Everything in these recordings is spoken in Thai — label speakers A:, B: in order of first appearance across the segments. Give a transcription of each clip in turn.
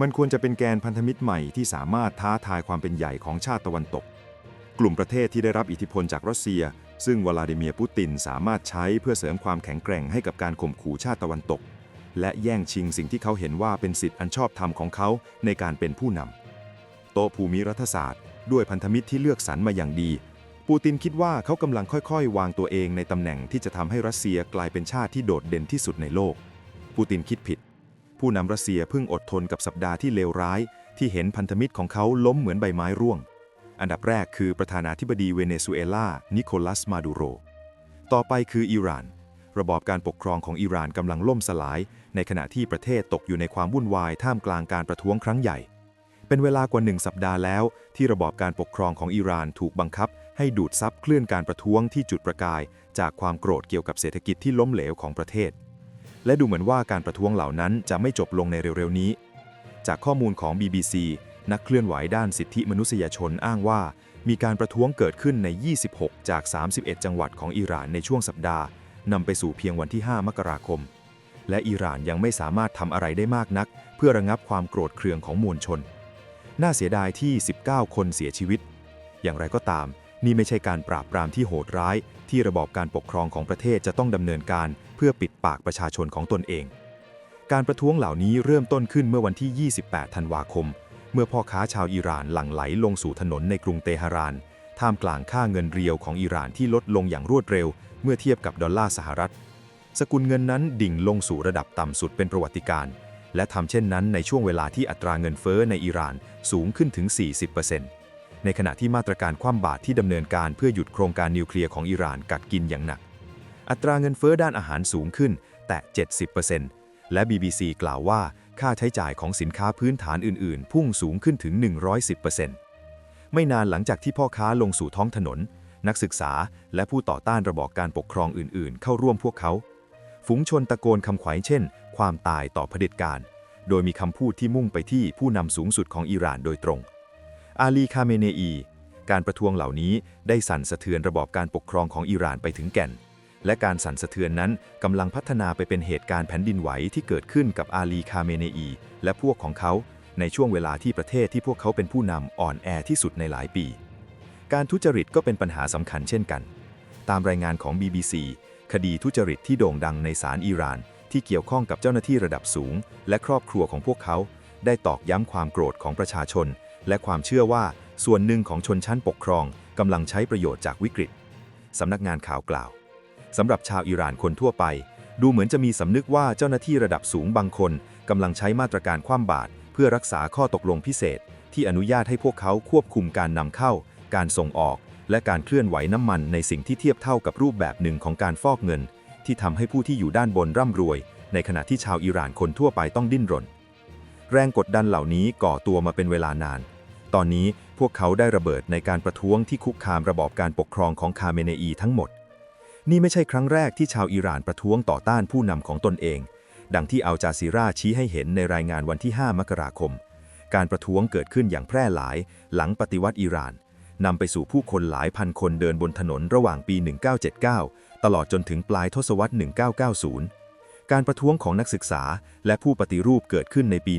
A: มันควรจะเป็นแกนพันธมิตรใหม่ที่สามารถท้าทายความเป็นใหญ่ของชาติตะวันตก กลุ่มประเทศที่ได้รับอิทธิพลจากรัสเซีย ซึ่งวลาดิเมียร์ปูตินสามารถใช้เพื่อเสริมความแข็งแกร่งให้กับการข่มขู่ชาติตะวันตก และแย่งชิงสิ่งที่เขาเห็นว่าเป็นสิทธิอันชอบธรรมของเขาในการเป็นผู้นำโตภูมิรัฐศาสตร์ ด้วยพันธมิตรที่เลือกสรรมาอย่างดี ปูตินคิดว่าเขากำลังค่อยๆ วางตัวเองในตำแหน่งที่จะทำให้รัสเซียกลายเป็นชาติที่โดดเด่นที่สุดในโลก ปูตินคิดผิด ผู้นำรัสเซียเพิ่งอดทนกับสัปดาห์ที่เลวร้าย ที่เห็นพันธมิตรของเขาล้มเหมือนใบไม้ร่วง อันดับแรกคือประธานาธิบดีเวเนซุเอลา นิโคลัส มาดูโร ต่อไปคืออิหร่าน ระบอบการปกครองของอิหร่านกำลังล่มสลาย ในขณะที่ประเทศตกอยู่ในความวุ่นวายท่ามกลางการประท้วงครั้งใหญ่ เป็นเวลากว่าหนึ่งสัปดาห์แล้ว ที่ระบอบการปกครองของอิหร่านถูกบังคับ ให้ดูดซับเคลื่อนการประท้วงที่จุดประกาย จากความโกรธเกี่ยวกับเศรษฐกิจที่ล้มเหลวของประเทศ และดูเหมือนว่าการประท้วงเหล่านั้นจะไม่จบลงในเร็วๆนี้ จากข้อมูลของ BBC นักเคลื่อนไหวด้านสิทธิมนุษยชนอ้างว่า มีการประท้วงเกิดขึ้นใน 26 จาก 31 จังหวัดของอิหร่านในช่วงสัปดาห์นำไปสู่เพียงวันที่ 5 มกราคม และอิหร่านยังไม่สามารถทำอะไรได้มากนัก เพื่อระงับความโกรธเคืองของมวลชน น่าเสียดายที่ 19 คนเสียชีวิต อย่างไรก็ตาม นี่ไม่ใช่การปราบปรามที่โหดร้าย ที่ระบอบการปกครองของประเทศจะต้องดำเนินการ เพื่อปิดปากประชาชนของตนเอง การประท้วงเหล่านี้เริ่มต้นขึ้นเมื่อวันที่ 28 ธันวาคม เมื่อพ่อค้าชาวอิหร่านหลั่งไหลลงสู่ถนนในกรุงเตหะราน ท่ามกลางค่าเงินเรียวของอิหร่านที่ลดลงอย่างรวดเร็ว เมื่อเทียบกับดอลลาร์สหรัฐ สกุลเงินนั้นดิ่งลงสู่ระดับต่ำสุดเป็นประวัติการณ์และทำเช่นนั้นในช่วงเวลาที่อัตราเงินเฟ้อในอิหร่านสูงขึ้นถึง 40% ในขณะที่มาตรการคว่ำบาตรที่ดำเนินการเพื่อหยุดโครงการนิวเคลียร์ของอิหร่านกัดกินอย่างหนัก อัตราเงินเฟ้อด้านอาหารสูงขึ้นแต่ 70%และ BBC กล่าวว่าค่าใช้จ่ายของสินค้าพื้นฐานอื่น ๆ พุ่งสูงขึ้นถึง 110%ไม่นานหลังจากที่พ่อค้าลงสู่ท้องถนน นักศึกษาและผู้ต่อต้านระบอบการปกครองอื่น ๆ เข้าร่วมพวกเขา ฝูงชนตะโกนคำขวัญเช่น ความตายต่อเผด็จการ โดยมีคำพูดที่มุ่งไปที่ผู้นำสูงสุดของอิหร่านโดยตรง อาลีคาเมเนอี การประท้วงเหล่านี้ได้สั่นสะเทือนระบอบการปกครองของอิหร่านไปถึงแก่น และการสั่นสะเทือนนั้นกำลังพัฒนาไปเป็นเหตุการณ์แผ่นดินไหวที่เกิดขึ้นกับอาลีคาเมเนอี และพวกของเขาในช่วงเวลาที่ประเทศที่พวกเขาเป็นผู้นำอ่อนแอที่สุดในหลายปี การทุจริตก็เป็นปัญหาสำคัญเช่นกัน ตามรายงานของ BBC คดีทุจริตที่โด่งดังในศาลอิหร่าน ที่เกี่ยวข้องกับเจ้าหน้าที่ระดับสูง และครอบครัวของพวกเขา ได้ตอกย้ำความโกรธของประชาชน และความเชื่อว่าส่วนหนึ่งของชนชั้นปกครองกำลังใช้ประโยชน์จากวิกฤต สำนักงานข่าวกล่าว สำหรับชาวอิหร่านคนทั่วไป ดูเหมือนจะมีสำนึกว่าเจ้าหน้าที่ระดับสูงบางคนกำลังใช้มาตรการคว่ำบาตรเพื่อรักษาข้อตกลงพิเศษ ที่อนุญาตให้พวกเขาควบคุมการนำเข้า การส่งออก และการเคลื่อนไหวน้ำมันในสิ่งที่เทียบเท่ากับรูปแบบหนึ่งของการฟอกเงิน ที่ทำให้ผู้ที่อยู่ด้านบนร่ำรวย ในขณะที่ชาวอิหร่านคนทั่วไปต้องดิ้นรน แรงกดดันเหล่านี้ก่อตัวมาเป็นเวลานาน ตอนนี้พวกเขาได้ระเบิดในการประท้วงที่คุกคามระบอบการปกครองของคาเมเนอีทั้งหมด นี่ไม่ใช่ครั้งแรกที่ชาวอิหร่านประท้วงต่อต้านผู้นำของตนเอง ดังที่อัลจาซีราชี้ให้เห็นในรายงานวันที่ 5 มกราคม การประท้วงเกิดขึ้นอย่างแพร่หลาย หลังปฏิวัติอิหร่านนำไปสู่ผู้คนหลายพันคนเดินบนถนนระหว่างปี 1979 ตลอดจนถึงปลายทศวรรษ 1990 การประท้วงของนักศึกษา และผู้ปฏิรูปเกิดขึ้นในปี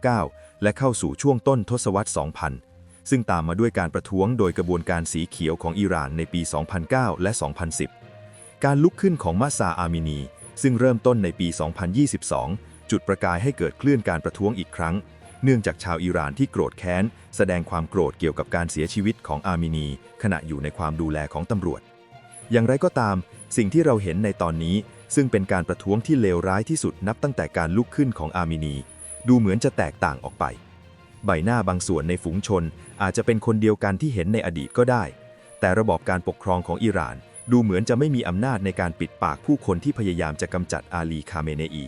A: 1999 และเข้าสู่ช่วงต้นทศวรรษ 2000 ซึ่งตามมาด้วยการประท้วงโดยกระบวนการสีเขียวของอิหร่านในปี 2009 และ 2010 การลุกขึ้นของมาซาอามินี ซึ่งเริ่มต้นในปี 2022 จุดประกายให้เกิดคลื่นการประท้วงอีกครั้ง เนื่องจากชาวอิหร่านที่โกรธแค้น แสดงความโกรธเกี่ยวกับการเสียชีวิตของอามินี ขณะอยู่ในความดูแลของตำรวจ อย่างไรก็ตาม สิ่งที่เราเห็นในตอนนี้ ซึ่งเป็นการประท้วงที่เลวร้ายที่สุดนับตั้งแต่การลุกขึ้นของอาร์มินี ดูเหมือนจะแตกต่างออกไป ใบหน้าบางส่วนในฝูงชนอาจจะเป็นคนเดียวกันที่เห็นในอดีตก็ได้ แต่ระบอบการปกครองของอิหร่าน ดูเหมือนจะไม่มีอำนาจในการปิดปากผู้คนที่พยายามจะกำจัดอาลีคาเมเนอี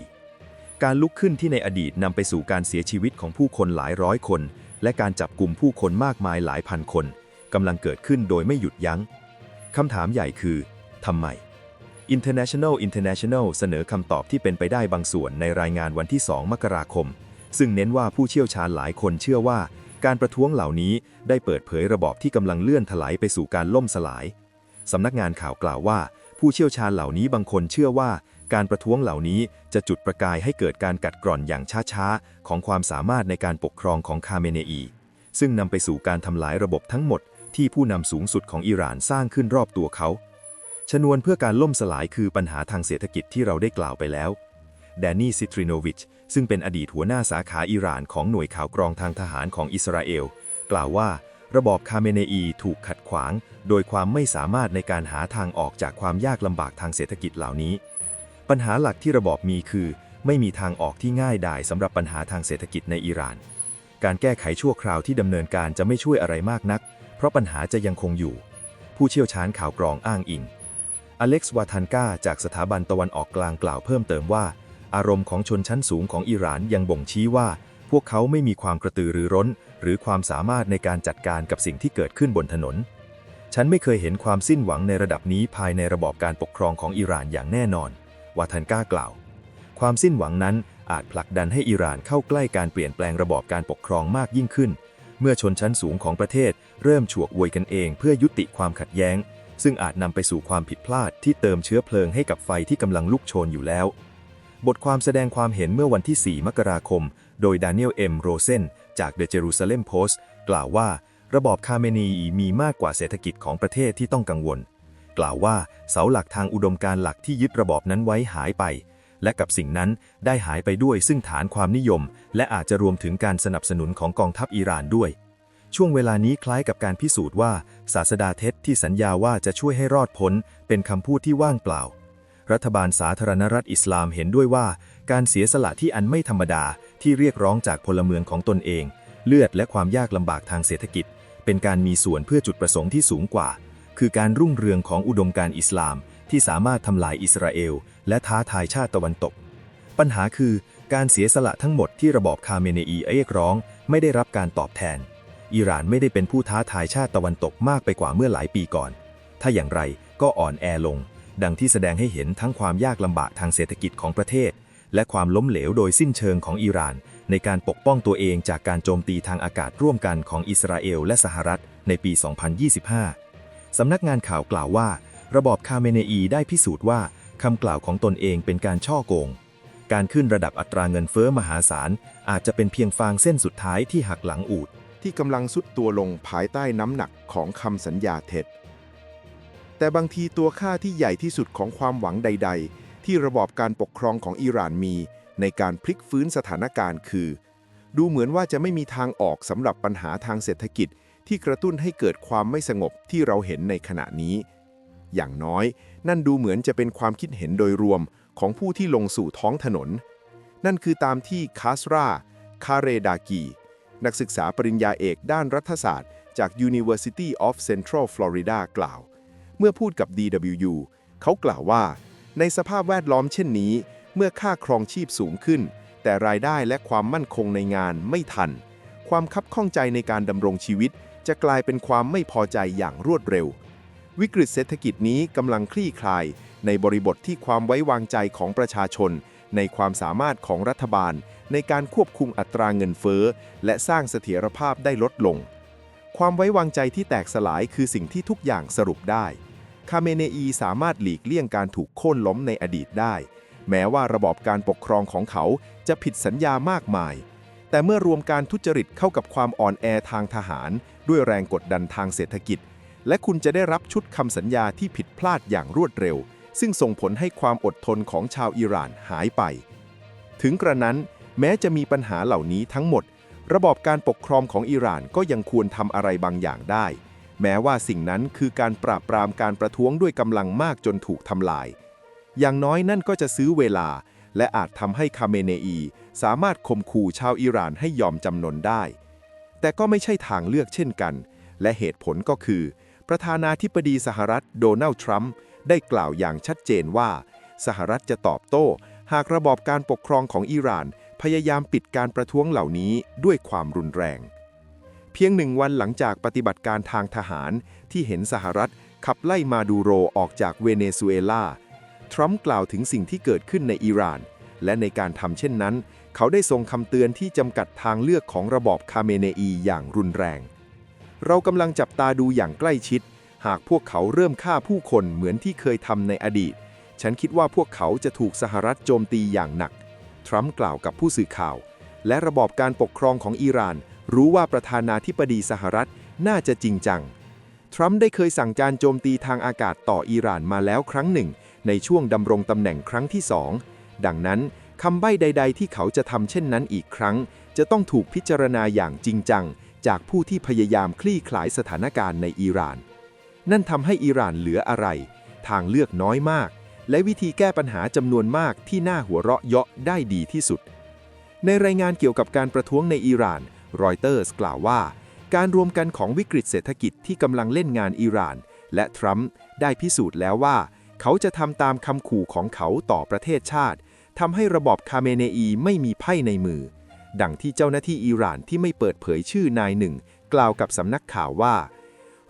A: การลุกขึ้นที่ในอดีตนำไปสู่การเสียชีวิตของผู้คนหลายร้อยคน และการจับกลุ่มผู้คนมากมายหลายพันคนกำลังเกิดขึ้นโดยไม่หยุดยัง้งคำถามใหญ่คือทำไม International International เสนอคำตอบที่เป็นไปได้บางส่วนในรายงานวันที่ 2 มกราคม ซึ่งเน้นว่าผู้เชี่ยวชาญหลายคนเชื่อว่า การประท้วงเหล่านี้ได้เปิดเผยระบอบที่กำลังเลื่อนถลายไปสู่การล่มสลาย สำนักงานข่าวกล่าวว่า ผู้เชี่ยวชาญเหล่านี้บางคนเชื่อว่า การประท้วงเหล่านี้จะจุดประกายให้เกิดการกัดกร่อนอย่างช้าๆ ของความสามารถในการปกครองของคาเมเนอี ซึ่งนำไปสู่การทำลายระบบทั้งหมดที่ผู้นำสูงสุดของอิหร่านสร้างขึ้นรอบตัวเขา ชนวนเพื่อการล่มสลายคือปัญหาทางเศรษฐกิจที่เราได้กล่าวไปแล้ว แดนนี่ซิทริโนวิช ซึ่งเป็นอดีตหัวหน้าสาขาอิหร่านของหน่วยข่าวกรองทางทหารของอิสราเอล กล่าวว่า ระบอบคาเมเนอีถูกขัดขวาง โดยความไม่สามารถในการหาทางออกจากความยากลำบากทางเศรษฐกิจเหล่านี้ ปัญหาหลักที่ระบอบมีคือ ไม่มีทางออกที่ง่ายดายสำหรับปัญหาทางเศรษฐกิจในอิหร่าน การแก้ไขชั่วคราวที่ดำเนินการจะไม่ช่วยอะไรมากนัก เพราะปัญหาจะยังคงอยู่ ผู้เชี่ยวชาญข่าวกรองอ้างอิง อเล็กซ์วาทันกาจากสถาบันตะวันออกกลางกล่าวเพิ่มเติมว่า อารมณ์ของชนชั้นสูงของอิหร่านยังบ่งชี้ว่า พวกเขาไม่มีความกระตือรือร้น หรือความสามารถในการจัดการกับสิ่งที่เกิดขึ้นบนถนน ฉันไม่เคยเห็นความสิ้นหวังในระดับนี้ภายในระบอบการปกครองของอิหร่านอย่างแน่นอนวาทันกากล่าว ความสิ้นหวังนั้นอาจผลักดันให้อิหร่านเข้าใกล้การเปลี่ยนแปลงระบอบการปกครองมากยิ่งขึ้น เมื่อชนชั้นสูงของประเทศ เริ่มฉวกอวยกันเองเพื่อยุติความขัดแย้ง ซึ่งอาจนำไปสู่ความผิดพลาดที่เติมเชื้อเพลิงให้กับไฟที่กำลังลุกโชนอยู่แล้ว บทความแสดงความเห็นเมื่อวันที่ 4 มกราคม โดยดานิเอลเอ็มโรเซนจาก The Jerusalem Post กล่าวว่า ระบอบคาเมนีมีมากกว่าเศรษฐกิจของประเทศที่ต้องกังวล กล่าวว่าเสาหลักทางอุดมการณ์หลักที่ยึดระบอบนั้นไว้หายไป และกับสิ่งนั้นได้หายไปด้วยซึ่งฐานความนิยม และอาจจะรวมถึงการสนับสนุนของกองทัพอิหร่านด้วย ช่วงเวลานี้คล้ายกับการพิสูจน์ว่าศาสดาเท็จที่สัญญาว่าจะช่วยให้รอดพ้นเป็นคำพูดที่ว่างเปล่า รัฐบาลสาธารณรัฐอิสลามเห็นด้วยว่า การเสียสละที่อันไม่ธรรมดาที่เรียกร้องจากพลเมืองของตนเอง เลือดและความยากลำบากทางเศรษฐกิจ เป็นการมีส่วนเพื่อจุดประสงค์ที่สูงกว่า คือการรุ่งเรืองของอุดมการอิสลาม ที่สามารถทำลายอิสราเอล และท้าทายชาติตะวันตก ปัญหาคือ การเสียสละทั้งหมดที่ระบอบคาเมเนอีเรียกร้อง ไม่ได้รับการตอบแทน อิหร่านไม่ได้เป็นผู้ท้าทายชาติตะวันตกมากไปกว่าเมื่อหลายปีก่อน ถ้าอย่างไรก็อ่อนแอลง ดังที่แสดงให้เห็นทั้งความยากลำบากทางเศรษฐกิจของประเทศ และความล้มเหลวโดยสิ้นเชิงของอิหร่าน ในการปกป้องตัวเองจากการโจมตีทางอากาศร่วมกันของอิสราเอลและสหรัฐในปี 2025 สำนักงานข่าวกล่าวว่า ระบอบคาเมเนอีได้พิสูจน์ว่าคำกล่าวของตนเองเป็นการช่อโกง การขึ้นระดับอัตราเงินเฟ้อมหาศาลอาจจะเป็นเพียงฟางเส้นสุดท้ายที่หักหลังอูด
B: ที่กำลังสุดตัวลงภายใต้น้ำหนักของคำสัญญาเท็จ แต่บางทีตัวค่าที่ใหญ่ที่สุดของความหวังใด ๆ ที่ระบอบการปกครองของอิหร่านมี ในการพลิกฟื้นสถานการณ์คือ ดูเหมือนว่าจะไม่มีทางออกสำหรับปัญหาทางเศรษฐกิจที่กระตุ้นให้เกิดความไม่สงบที่เราเห็นในขณะนี้ อย่างน้อยนั่นดูเหมือนจะเป็นความคิดเห็นโดยรวมของผู้ที่ลงสู่ท้องถนน นั่นคือตามที่คาสรา คาเรดากี นักศึกษาปริญญาเอกด้านรัฐศาสตร์ จาก University of Central Florida กล่าว เมื่อพูดกับ DWU เขากล่าวว่า ในสภาพแวดล้อมเช่นนี้ เมื่อค่าครองชีพสูงขึ้น แต่รายได้และความมั่นคงในงานไม่ทัน ความคับข้องใจในการดำรงชีวิต จะกลายเป็นความไม่พอใจอย่างรวดเร็ว วิกฤตเศรษฐกิจนี้กำลังคลี่คลาย ในบริบทที่ความไว้วางใจของประชาชน ในความสามารถของรัฐบาล ในการควบคุมอัตราเงินเฟ้อ และสร้างเสถียรภาพได้ลดลง ความไว้วางใจที่แตกสลายคือสิ่งที่ทุกอย่างสรุปได้ คาเมเนอีสามารถหลีกเลี่ยงการถูกโค่นล้มในอดีตได้ แม้ว่าระบอบการปกครองของเขาจะผิดสัญญามากมาย แต่เมื่อรวมการทุจริตเข้ากับความอ่อนแอทางทหาร ด้วยแรงกดดันทางเศรษฐกิจ และคุณจะได้รับชุดคำสัญญาที่ผิดพลาดอย่างรวดเร็วซึ่งส่งผลให้ความอดทนของชาวอิหร่านหายไป ถึงกระนั้น แม้จะมีปัญหาเหล่านี้ทั้งหมด ระบอบการปกครองของอิหร่านก็ยังควรทำอะไรบางอย่างได้ แม้ว่าสิ่งนั้นคือการปราบปรามการประท้วงด้วยกำลังมากจนถูกทำลาย อย่างน้อยนั่นก็จะซื้อเวลา และอาจทำให้คาเมเนอี สามารถข่มขู่ชาวอิหร่านให้ยอมจำนนได้ แต่ก็ไม่ใช่ทางเลือกเช่นกัน และเหตุผลก็คือ ประธานาธิบดีสหรัฐโดนัลด์ทรัมป์ได้กล่าวอย่างชัดเจนว่า สหรัฐจะตอบโต้ หากระบอบการปกครองของอิหร่าน พยายามปิดการประท้วงเหล่านี้ด้วยความรุนแรง เพียงหนึ่งวันหลังจากปฏิบัติการทางทหารที่เห็นสหรัฐขับไล่มาดูโรออกจากเวเนซุเอลา ทรัมป์กล่าวถึงสิ่งที่เกิดขึ้นในอิหร่าน และในการทำเช่นนั้น เขาได้ทรงคำเตือนที่จำกัดทางเลือกของระบอบคาเมเนอีอย่างรุนแรง เรากำลังจับตาดูอย่างใกล้ชิด หากพวกเขาเริ่มฆ่าผู้คนเหมือนที่เคยทำในอดีต ฉันคิดว่าพวกเขาจะถูกสหรัฐโจมตีอย่างหนัก ทรัมป์กล่าวกับผู้สื่อข่าว และระบอบการปกครองของอิหร่าน รู้ว่าประธานาธิบดีสหรัฐน่าจะจริงจัง ทรัมป์ได้เคยสั่งการโจมตีทางอากาศต่ออิหร่านมาแล้วครั้งหนึ่ง ในช่วงดำรงตำแหน่งครั้งที่สองดังนั้นคำใบ้ใด ๆ ที่เขาจะทำเช่นนั้นอีกครั้ง จะต้องถูกพิจารณาอย่างจริงจัง จากผู้ที่พยายามคลี่คลายสถานการณ์ในอิหร่าน นั่นทำให้อิหร่านเหลืออะไร ทางเลือกน้อยมาก และวิธีแก้ปัญหาจำนวนมากที่น่าหัวเราะเยาะได้ดีที่สุด ในรายงานเกี่ยวกับการประท้วงในอิหร่านรอยเตอร์สกล่าวว่า การรวมกันของวิกฤตเศรษฐกิจที่กำลังเล่นงานอิหร่าน และทรัมป์ได้พิสูจน์แล้วว่า เขาจะทำตามคำขู่ของเขาต่อประเทศชาติทำให้ระบอบคาเมเนอีไม่มีไพ่ในมือ ดังที่เจ้าหน้าที่อิหร่านที่ไม่เปิดเผยชื่อนายหนึ่ง กล่าวกับสำนักข่าวว่า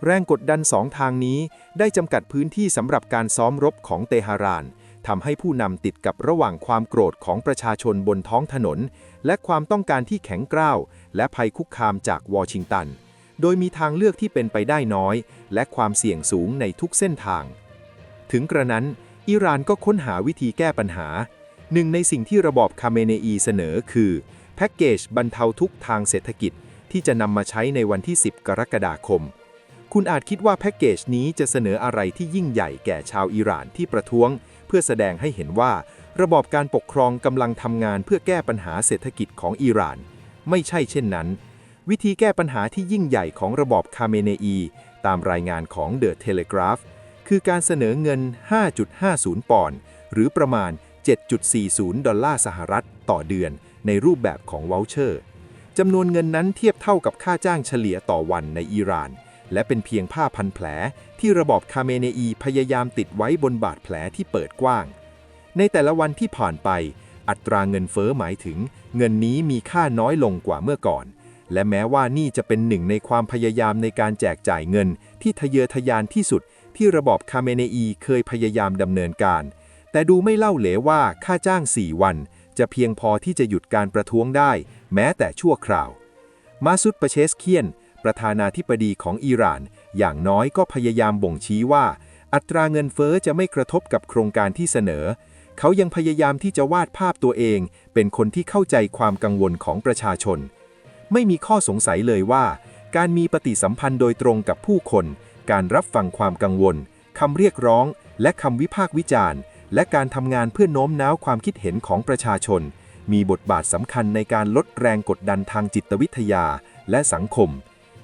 B: แรงกดดันสองทางนี้ได้จำกัดพื้นที่สำหรับการซ้อมรบของเตหะรานทำให้ผู้นำติดกับระหว่างความโกรธของประชาชนบนท้องถนน และความต้องการที่แข็งกร้าว และภัยคุกคามจากวอชิงตัน โดยมีทางเลือกที่เป็นไปได้น้อย และความเสี่ยงสูงในทุกเส้นทาง ถึงกระนั้น อิหร่านก็ค้นหาวิธีแก้ปัญหา หนึ่งในสิ่งที่ระบอบคาเมเนอีเสนอคือแพ็กเกจบรรเทาทุกทางเศรษฐกิจที่จะนำมาใช้ในวันที่ 10 กรกฎาคม คุณอาจคิดว่าแพ็กเกจนี้จะเสนออะไรที่ยิ่งใหญ่แก่ชาวอิหร่านที่ประท้วง เพื่อแสดงให้เห็นว่า ระบอบการปกครองกำลังทำงานเพื่อแก้ปัญหาเศรษฐกิจของอิหร่าน ไม่ใช่เช่นนั้น วิธีแก้ปัญหาที่ยิ่งใหญ่ของระบอบคาเมเนอี ตามรายงานของเดอะเทเลกราฟคือการเสนอเงิน 5.50 ปอนด์หรือประมาณ 7.40 ดอลลาร์สหรัฐต่อเดือน ในรูปแบบของวอลเชอร์จำนวนเงินนั้นเทียบเท่ากับค่าจ้างเฉลี่ยต่อวันในอิหร่าน และเป็นเพียงผ้าพันแผลที่ระบอบคาเมเนอีพยายามติดไว้บนบาดแผลที่เปิดกว้าง ในแต่ละวันที่ผ่านไป อัตราเงินเฟอ้อหมายถึง เงินนี้มีค่าน้อยลงกว่าเมื่อก่อน และแม้ว่านี่จะเป็นหนึ่งในความพยายามในการแจกจ่ายเงิน ที่ทะเยอทะยานที่สุด ที่ระบอบคาเมเนอีเคยพยายามดำเนินการ แต่ดูไม่เล่าเหลวว่าค่าจ้าง 4 วัน จะเพียงพอที่จะหยุดการประท้วงได้ แม้แต่ชั่วคราว มาซุดปะเชสเคียน ประธานาธิบดีของอิหร่าน อย่างน้อยก็พยายามบ่งชี้ว่า อัตราเงินเฟ้อจะไม่กระทบกับโครงการที่เสนอ เขายังพยายามที่จะวาดภาพตัวเอง เป็นคนที่เข้าใจความกังวลของประชาชน ไม่มีข้อสงสัยเลยว่า การมีปฏิสัมพันธ์โดยตรงกับผู้คน การรับฟังความกังวลคำเรียกร้อง และคำวิพากษ์วิจารณ์ และการทำงานเพื่อโน้มน้าวความคิดเห็นของประชาชน มีบทบาทสำคัญในการลดแรงกดดันทางจิตวิทยาและสังคม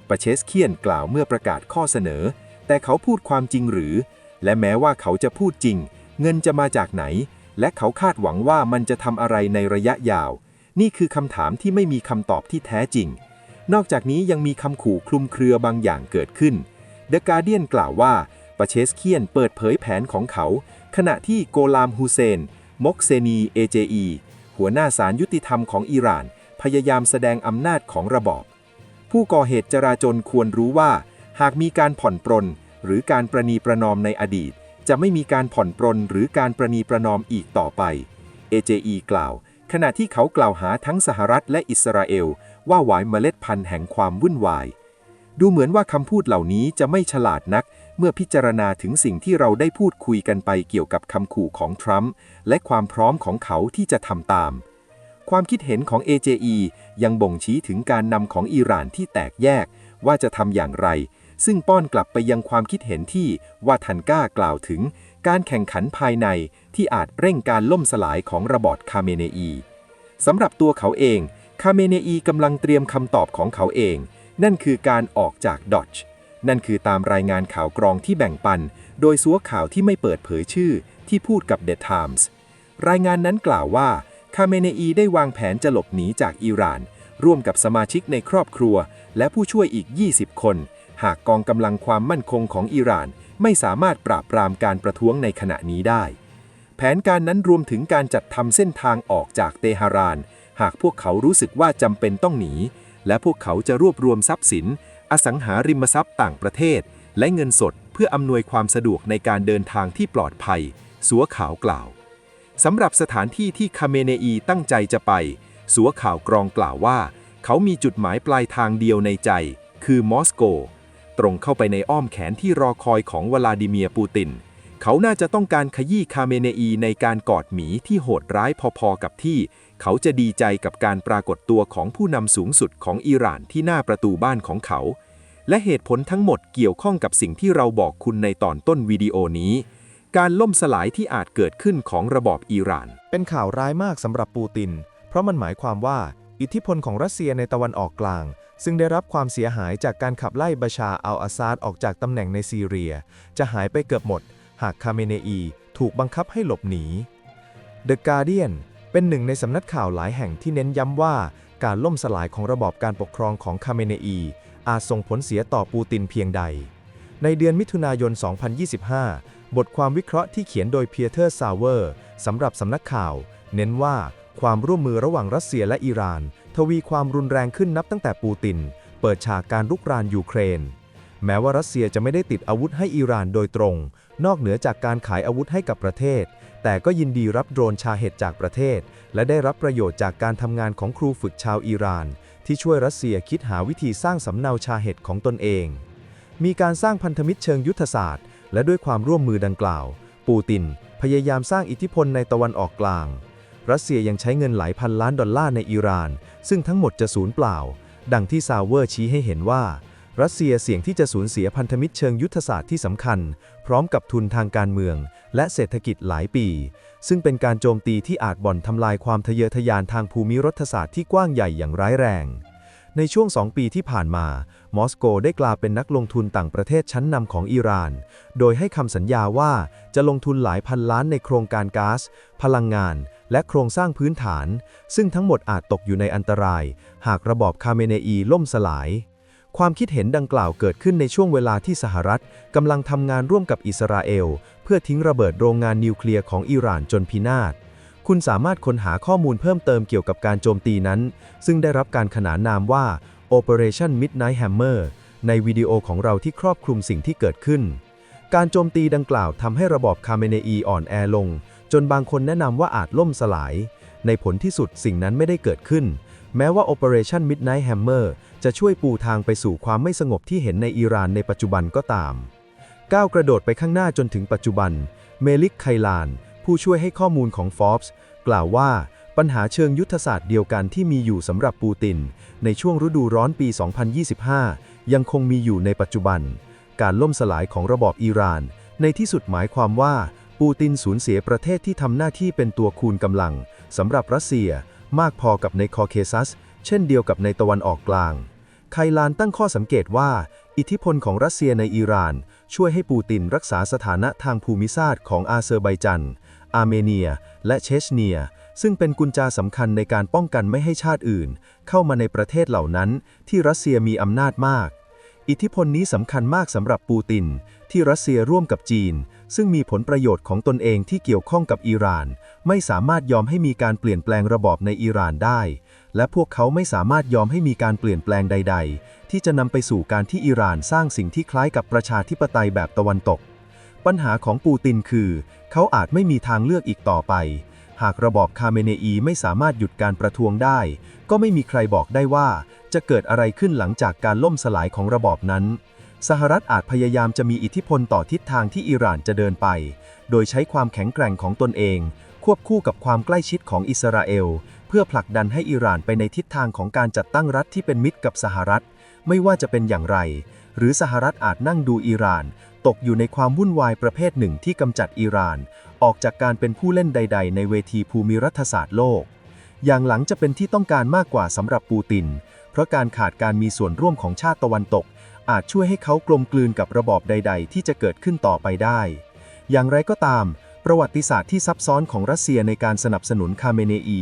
B: ปเชสเคียนกล่าวเมื่อประกาศข้อเสนอ แต่เขาพูดความจริงหรือ และแม้ว่าเขาจะพูดจริง เงินจะมาจากไหน และเขาคาดหวังว่ามันจะทำอะไรในระยะยาว นี่คือคำถามที่ไม่มีคำตอบที่แท้จริง นอกจากนี้ยังมีคำขู่คลุมเครือบางอย่างเกิดขึ้นเดอะการเดียนกล่าวว่าปาเชสเคียนเปิดเผยแผนของเขา ขณะที่โกลามฮูเซน มกเซนีเอเจีหัวหน้าศาลยุติธรรมของอิหร่าน พยายามแสดงอำนาจของระบอบ ผู้ก่อเหตุจราจนควรรู้ว่า หากมีการผ่อนปรนหรือการประนีประนอมในอดีต จะไม่มีการผ่อนปรนหรือการประนีประนอมอีกต่อไป AJE กล่าว ขณะที่เขากล่าวหาทั้งสหรัฐและอิสราเอล ว่าหวายเมล็ดพันธุ์แห่งความวุ่นวาย ดูเหมือนว่าคำพูดเหล่านี้จะไม่ฉลาดนัก เมื่อพิจารณาถึงสิ่งที่เราได้พูดคุยกันไปเกี่ยวกับคำขู่ของทรัมป์และความพร้อมของเขาที่จะทำตาม ความคิดเห็นของ AJE ยังบ่งชี้ถึงการนำของอิหร่านที่แตกแยกว่าจะทำอย่างไร ซึ่งป้อนกลับไปยังความคิดเห็นที่ว่าทันก้ากล่าวถึง การแข่งขันภายในที่อาจเร่งการล่มสลายของระบอบคาเมเนอีสำหรับตัวเขาเอง คาเมเนอีกำลังเตรียมคำตอบของเขาเอง นั่นคือการออกจากดอชนั่นคือตามรายงานข่าวกรองที่แบ่งปัน โดยซัวข่าวที่ไม่เปิดเผยชื่อที่พูดกับ The Times รายงานนั้นกล่าวว่า คาเมเนอีได้วางแผนจะหลบหนีจากอิหร่าน ร่วมกับสมาชิกในครอบครัว และผู้ช่วยอีก 20 คน หากกองกำลังความมั่นคงของอิหร่าน ไม่สามารถปราบปรามการประท้วงในขณะนี้ได้ แผนการนั้นรวมถึงการจัดทำเส้นทางออกจากเตหะราน หากพวกเขารู้สึกว่าจำเป็นต้องหนี และพวกเขาจะรวบรวมทรัพย์สิน อสังหาริมทรัพย์ต่างประเทศ และเงินสดเพื่ออำนวยความสะดวกในการเดินทางที่ปลอดภัย สัวขาวกล่าว สำหรับสถานที่ที่คาเมเนอีตั้งใจจะไป สัวข่าวกรองกล่าวว่า เขามีจุดหมายปลายทางเดียวในใจ คือมอสโก ตรงเข้าไปในอ้อมแขนที่รอคอยของวลาดิเมียร์ปูติน
C: เขาน่าจะต้องการขยี้คาเมเนอีในการกอดหมีที่โหดร้ายพอๆกับที่ เขาจะดีใจกับการปรากฏตัวของผู้นำสูงสุดของอิหร่านที่หน้าประตูบ้านของเขา และเหตุผลทั้งหมดเกี่ยวข้องกับสิ่งที่เราบอกคุณในตอนต้นวิดีโอนี้ การล่มสลายที่อาจเกิดขึ้นของระบอบอิหร่าน
B: เป็นข่าวร้ายมากสำหรับปูติน เพราะมันหมายความว่า อิทธิพลของรัสเซียในตะวันออกกลาง ซึ่งได้รับความเสียหายจากการขับไล่บาชาอัลอาซาดออกจากตำแหน่งในซีเรีย จะหายไปเกือบหมด หากคาเมเนอีถูกบังคับให้หลบหนี The Guardian เป็นหนึ่งในสำนักข่าวหลายแห่งที่เน้นย้ำว่า การล่มสลายของระบอบการปกครองของคาเมเนอีอาจส่งผลเสียต่อปูตินเพียงใด ในเดือนมิถุนายน 2025 บทความวิเคราะห์ที่เขียนโดยเพียเตอร์ซาวเวอร์สำหรับสำนักข่าว เน้นว่าความร่วมมือระหว่างรัสเซียและอิหร่าน ทวีความรุนแรงขึ้นนับตั้งแต่ปูติน เปิดฉากการลุกรานยูเครน แม้ว่ารัสเซียจะไม่ได้ติดอาวุธให้อิหร่านโดยตรง นอกเหนือจากการขายอาวุธให้กับประเทศ แต่ก็ยินดีรับโดรนชาเห็ดจากประเทศ และได้รับประโยชน์จากการทำงานของครูฝึกชาวอิหร่าน ที่ช่วยรัสเซียคิดหาวิธีสร้างสำเนาชาเห็ดของตนเอง มีการสร้างพันธมิตรเชิงยุทธศาสตร์ และด้วยความร่วมมือดังกล่าว ปูติน พยายามสร้างอิทธิพลในตะวันออกกลาง รัสเซียยังใช้เงินหลายพันล้านดอลลาร์ในอิหร่าน ซึ่งทั้งหมดจะสูญเปล่า ดังที่ซาวเวอร์ชี้ให้เห็นว่า รัสเซียเสี่ยงที่จะสูญเสียพันธมิตรเชิงยุทธศาสตร์ที่สำคัญ พร้อมกับทุนทางการเมือง และเศรษฐกิจหลายปี ซึ่งเป็นการโจมตีที่อาจบ่อนทำลายความทะเยอทะยานทางภูมิรัฐศาสตร์ที่กว้างใหญ่อย่างร้ายแรง ในช่วงสองปีที่ผ่านมา มอสโกได้กลายเป็นนักลงทุนต่างประเทศชั้นนำของอิหร่าน โดยให้คำสัญญาว่าจะลงทุนหลายพันล้านในโครงการก๊าซ พลังงาน และโครงสร้างพื้นฐาน ซึ่งทั้งหมดอาจตกอยู่ในอันตราย หากระบอบคาเมเนอีล่มสลาย ความคิดเห็นดังกล่าวเกิดขึ้นในช่วงเวลาที่สหรัฐกำลังทำงานร่วมกับอิสราเอล เพื่อทิ้งระเบิดโรงงานนิวเคลียร์ของอิหร่านจนพินาศ คุณสามารถค้นหาข้อมูลเพิ่มเติมเกี่ยวกับการโจมตีนั้น ซึ่งได้รับการขนานนามว่า Operation Midnight Hammer ในวิดีโอของเราที่ครอบคลุมสิ่งที่เกิดขึ้น การโจมตีดังกล่าวทำให้ระบอบคาเมเนอีอ่อนแอลง จนบางคนแนะนำว่าอาจล่มสลาย ในผลที่สุดสิ่งนั้นไม่ได้เกิดขึ้น แม้ว่า Operation Midnight Hammer จะช่วยปูทางไปสู่ความไม่สงบที่เห็นในอิหร่านในปัจจุบันก็ตามก้าวกระโดดไปข้างหน้าจนถึงปัจจุบัน เมลิกไคลาน ผู้ช่วยให้ข้อมูลของ Forbes กล่าวว่าปัญหาเชิงยุทธศาสตร์เดียวกันที่มีอยู่สำหรับปูติน ในช่วงฤดูร้อนปี 2025 ยังคงมีอยู่ในปัจจุบัน การล่มสลายของระบอบอิหร่าน ในที่สุดหมายความว่าปูตินสูญเสียประเทศที่ทำหน้าที่เป็นตัวคูณกำลังสำหรับรัสเซีย มากพอกับในคอเคซัส เช่นเดียวกับในตะวันออกกลาง ไคลานตั้งข้อสังเกตว่า อิทธิพลของรัสเซียในอิหร่าน ช่วยให้ปูตินรักษาสถานะทางภูมิศาสตร์ของอาเซอร์ไบจัน อาร์เมเนีย และเชชเนีย ซึ่งเป็นกุญแจสำคัญในการป้องกันไม่ให้ชาติอื่น เข้ามาในประเทศเหล่านั้น ที่รัสเซียมีอำนาจมาก อิทธิพลนี้สำคัญมากสำหรับปูติน ที่รัสเซียร่วมกับจีน ซึ่งมีผลประโยชน์ของตนเองที่เกี่ยวข้องกับอิหร่าน ไม่สามารถยอมให้มีการเปลี่ยนแปลงระบอบในอิหร่านได้ และพวกเขาไม่สามารถยอมให้มีการเปลี่ยนแปลงใด ๆ ที่จะนำไปสู่การที่อิหร่านสร้างสิ่งที่คล้ายกับประชาธิปไตยแบบตะวันตก ปัญหาของปูตินคือ เขาอาจไม่มีทางเลือกอีกต่อไป หากระบอบคาเมเนอีไม่สามารถหยุดการประท้วงได้ ก็ไม่มีใครบอกได้ว่า จะเกิดอะไรขึ้นหลังจากการล่มสลายของระบอบนั้น สหรัฐอาจพยายามจะมีอิทธิพลต่อทิศทางที่อิหร่านจะเดินไป โดยใช้ความแข็งแกร่งของตนเอง ควบคู่กับความใกล้ชิดของอิสราเอล เพื่อผลักดันให้อิหร่านไปในทิศทางของการจัดตั้งรัฐที่เป็นมิตรกับสหรัฐ ไม่ว่าจะเป็นอย่างไร หรือสหรัฐอาจนั่งดูอิหร่าน ตกอยู่ในความวุ่นวายประเภทหนึ่งที่กำจัดอิหร่าน ออกจากการเป็นผู้เล่นใด ๆ ในเวทีภูมิรัฐศาสตร์โลก อย่างหลังจะเป็นที่ต้องการมากกว่าสำหรับปูติน เพราะการขาดการมีส่วนร่วมของชาติตะวันตก อาจช่วยให้เขากลมกลืนกับระบอบใด ๆ ที่จะเกิดขึ้นต่อไปได้ อย่างไรก็ตาม ประวัติศาสตร์ที่ซับซ้อนของรัสเซียในการสนับสนุนคาเมเนอี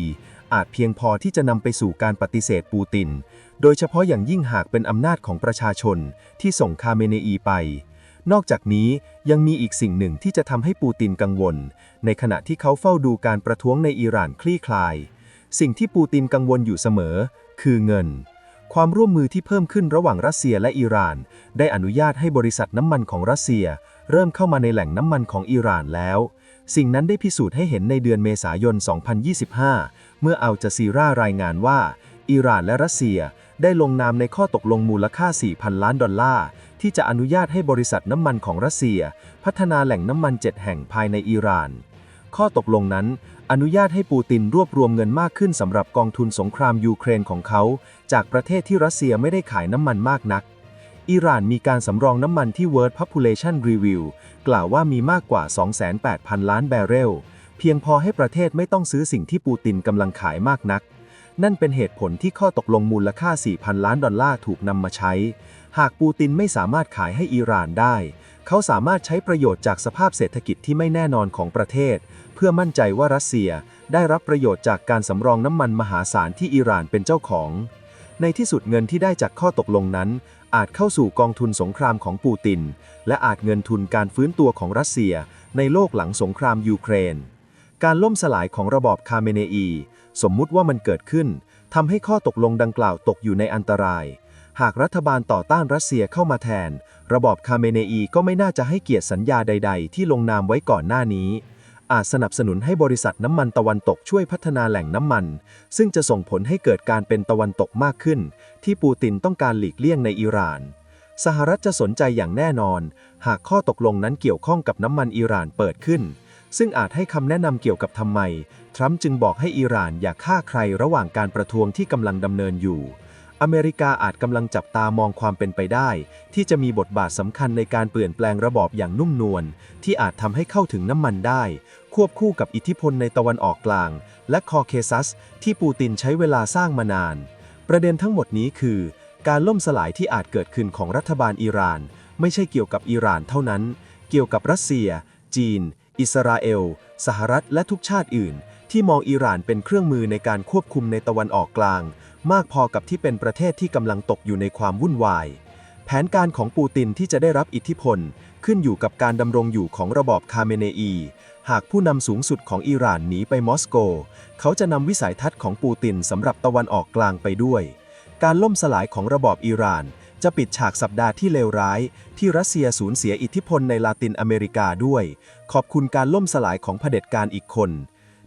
B: อาจเพียงพอที่จะนำไปสู่การปฏิเสธปูติน โดยเฉพาะอย่างยิ่งหากเป็นอำนาจของประชาชนที่ส่งคาเมเนอีไป นอกจากนี้ยังมีอีกสิ่งหนึ่งที่จะทำให้ปูตินกังวล ในขณะที่เขาเฝ้าดูการประท้วงในอิหร่านคลี่คลาย สิ่งที่ปูตินกังวลอยู่เสมอ คือเงิน ความร่วมมือที่เพิ่มขึ้นระหว่างรัสเซียและอิหร่าน ได้อนุญาตให้บริษัทน้ำมันของรัสเซีย เริ่มเข้ามาในแหล่งน้ำมันของอิหร่านแล้ว สิ่งนั้นได้พิสูจน์ให้เห็นในเดือนเมษายน 2025 เมื่ออัลจาซีรารายงานว่าอิหร่านและรัสเซียได้ลงนามในข้อตกลงมูลค่า 4,000 ล้านดอลลาร์ ที่จะอนุญาตให้บริษัทน้ำมันของรัสเซีย พัฒนาแหล่งน้ำมันเจ็ดแห่งภายในอิหร่าน ข้อตกลงนั้น อนุญาตให้ปูตินรวบรวมเงินมากขึ้นสำหรับกองทุนสงครามยูเครนของเขา จากประเทศที่รัสเซียไม่ได้ขายน้ำมันมากนัก อิหร่านมีการสำรองน้ำมันที่ World Population Review กล่าวว่ามีมากกว่า 28,000 ล้านแบเรล เพียงพอให้ประเทศไม่ต้องซื้อสิ่งที่ปูตินกำลังขายมากนักนั่นเป็นเหตุผลที่ข้อตกลงมูลค่า 4,000 ล้านดอลลาร์ถูกนำมาใช้ หากปูตินไม่สามารถขายให้อิหร่านได้ เขาสามารถใช้ประโยชน์จากสภาพเศรษฐกิจที่ไม่แน่นอนของประเทศ เพื่อมั่นใจว่ารัสเซียได้รับประโยชน์จากการสำรองน้ำมันมหาศาลที่อิหร่านเป็นเจ้าของ ในที่สุดเงินที่ได้จากข้อตกลงนั้น อาจเข้าสู่กองทุนสงครามของปูติน และอาจเงินทุนการฟื้นตัวของรัสเซีย ในโลกหลังสงครามยูเครน การล่มสลายของระบอบคาเมเนอี สมมุติว่ามันเกิดขึ้นทำให้ข้อตกลงดังกล่าวตกอยู่ในอันตราย หากรัฐบาลต่อต้านรัสเซียเข้ามาแทน ระบอบคาเมเนอีก็ไม่น่าจะให้เกียรติสัญญาใด ๆ ที่ลงนามไว้ก่อนหน้านี้ อาจสนับสนุนให้บริษัทน้ำมันตะวันตกช่วยพัฒนาแหล่งน้ำมัน ซึ่งจะส่งผลให้เกิดการเป็นตะวันตกมากขึ้น ที่ปูตินต้องการหลีกเลี่ยงในอิหร่าน สหรัฐจะสนใจอย่างแน่นอน หากข้อตกลงนั้นเกี่ยวข้องกับน้ำมันอิหร่านเปิดขึ้น ซึ่งอาจให้คำแนะนำเกี่ยวกับทำไม ทรัมป์จึงบอกให้อิหร่านอย่าฆ่าใครระหว่างการประท้วงที่กำลังดำเนินอยู่ อเมริกาอาจกำลังจับตามองความเป็นไปได้ ที่จะมีบทบาทสำคัญในการเปลี่ยนแปลงระบอบอย่างนุ่มนวลที่อาจทำให้เข้าถึงน้ำมันได้ ควบคู่กับอิทธิพลในตะวันออกกลาง และคอเคซัส ที่ปูตินใช้เวลาสร้างมานาน ประเด็นทั้งหมดนี้คือ การล่มสลายที่อาจเกิดขึ้นของรัฐบาลอิหร่าน ไม่ใช่เกี่ยวกับอิหร่านเท่านั้น เกี่ยวกับรัสเซีย จีน อิสราเอล สหรัฐ และทุกชาติอื่น ที่มองอิหร่านเป็นเครื่องมือในการควบคุมในตะวันออกกลาง มากพอกับที่เป็นประเทศที่กำลังตกอยู่ในความวุ่นวาย แผนการของปูตินที่จะได้รับอิทธิพล ขึ้นอยู่กับการดำรงอยู่ของระบอบคาเมเนอี หากผู้นำสูงสุดของอิหร่านหนีไปมอสโก เขาจะนำวิสัยทัศน์ของปูตินสำหรับตะวันออกกลางไปด้วย การล่มสลายของระบอบอิหร่าน จะปิดฉากสัปดาห์ที่เลวร้าย ที่รัสเซียสูญเสียอิทธิพลในลาตินอเมริกาด้วย ขอบคุณการล่มสลายของเผด็จการอีกคน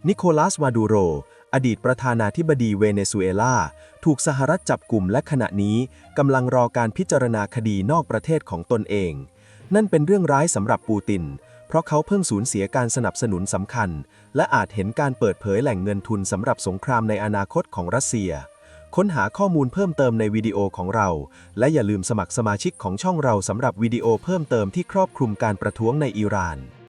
B: นิโคลัสมาดูโร อดีตประธานาธิบดีเวเนซุเอลา ถูกสหรัฐจับกลุ่มและขณะนี้กำลังรอการพิจารณาคดีนอกประเทศของตนเอง นั่นเป็นเรื่องร้ายสำหรับปูติน เพราะเขาเพิ่งสูญเสียการสนับสนุนสำคัญ และอาจเห็นการเปิดเผยแหล่งเงินทุนสำหรับสงครามในอนาคตของรัสเซีย ค้นหาข้อมูลเพิ่มเติมในวิดีโอของเรา และอย่าลืมสมัครสมาชิกของช่องเราสำหรับวิดีโอเพิ่มเติมที่ครอบคลุมการประท้วงในอิหร่าน